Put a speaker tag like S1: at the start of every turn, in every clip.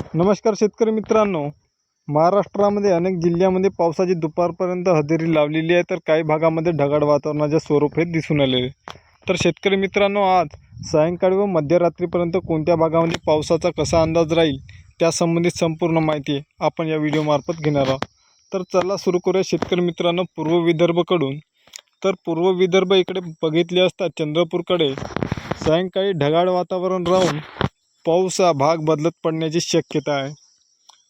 S1: नमस्कार शेतकरी मित्रांनो. महाराष्ट्रामध्ये अनेक जिल्ह्यामध्ये पावसाची दुपारपर्यंत हजेरी लावलेली आहे तर काही भागामध्ये ढगाळ वातावरणाचे स्वरूप हे दिसून आलेले तर शेतकरी मित्रांनो आज सायंकाळी व मध्यरात्रीपर्यंत कोणत्या भागामध्ये पावसाचा कसा अंदाज राहील त्यासंबंधित संपूर्ण माहिती आपण या व्हिडिओमार्फत घेणार आहोत. तर चला सुरू करूया शेतकरी मित्रांनो पूर्व विदर्भकडून. तर पूर्व विदर्भ इकडे बघितले असता चंद्रपूरकडे सायंकाळी ढगाळ वातावरण राहून पाऊस हा भाग बदलत पडण्याची शक्यता आहे.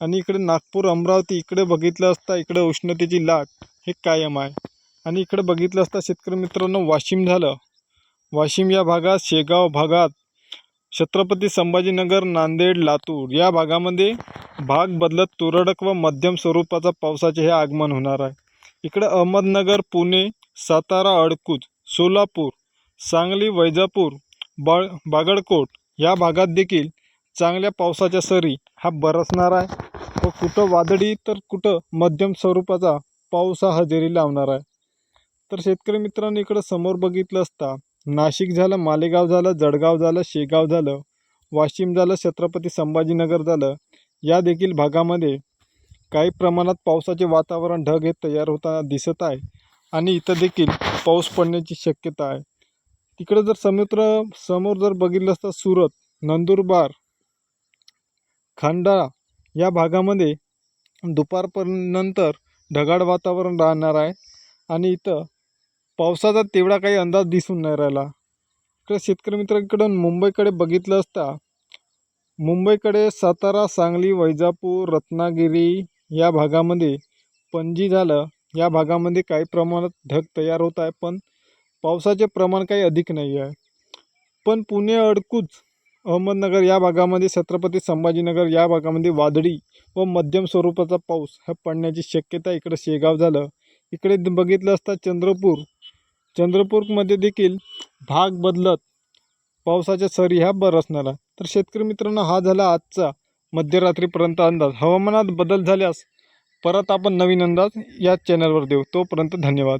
S1: आणि इकडे नागपूर अमरावती इकडे बघितलं असता इकडे उष्णतेची लाट हे कायम आहे. आणि इकडे बघितलं असता शेतकरी मित्रांनो वाशिम झालं. वाशिम या भागात शेगाव भागात छत्रपती संभाजीनगर नांदेड लातूर या भागामध्ये भाग बदलत तुरळक व मध्यम स्वरूपाचा पावसाचे हे आगमन होणार आहे. इकडे अहमदनगर पुणे सातारा अडकूज सोलापूर सांगली वैजापूर बाळ बागडकोट या भागात देखील चांगल्या पावसाच्या सरी हा बरसणार आहे व कुठं वादळी तर कुठं मध्यम स्वरूपाचा पाऊस हा हजेरी लावणार आहे. तर शेतकरी मित्रांनो इकडं समोर बघितलं असता नाशिक झालं मालेगाव झालं जळगाव झालं शेगाव झालं वाशिम झालं छत्रपती संभाजीनगर झालं या देखील भागामध्ये काही प्रमाणात पावसाचे वातावरण ढग हे तयार होताना दिसत आहे आणि इथं देखील पाऊस पडण्याची शक्यता आहे. तिकडे जर समुद्र समोर जर बघितलं असतं सुरत नंदुरबार खंडाळा या भागामध्ये दुपारपर्यंतर ढगाळ वातावरण राहणार आहे आणि इथं पावसाचा तेवढा काही अंदाज दिसून नाही राहिला. इकडे शेतकरी मित्रांकडून मुंबईकडे बघितलं असता मुंबईकडे सातारा सांगली वैजापूर रत्नागिरी या भागामध्ये पणजी झालं. या भागामध्ये काही प्रमाणात ढग तयार होत आहे पण पावसाचे प्रमाण काही अधिक नाही आहे. पण पुणे अडकूच अहमदनगर या भागामध्ये छत्रपती संभाजीनगर या भागामध्ये वादळी व मध्यम स्वरूपाचा पाऊस हा पडण्याची शक्यता इकडे शेगाव झालं. इकडे बघितलं असता चंद्रपूर चंद्रपूरमध्ये देखील भाग बदलत पावसाच्या सरी ह्या बरसणार तर शेतकरी मित्रांनो हा झाला आजचा मध्यरात्रीपर्यंत अंदाज. हवामानात बदल झाल्यास परत आपण नवीन अंदाज या चॅनलवर देऊ. तोपर्यंत धन्यवाद.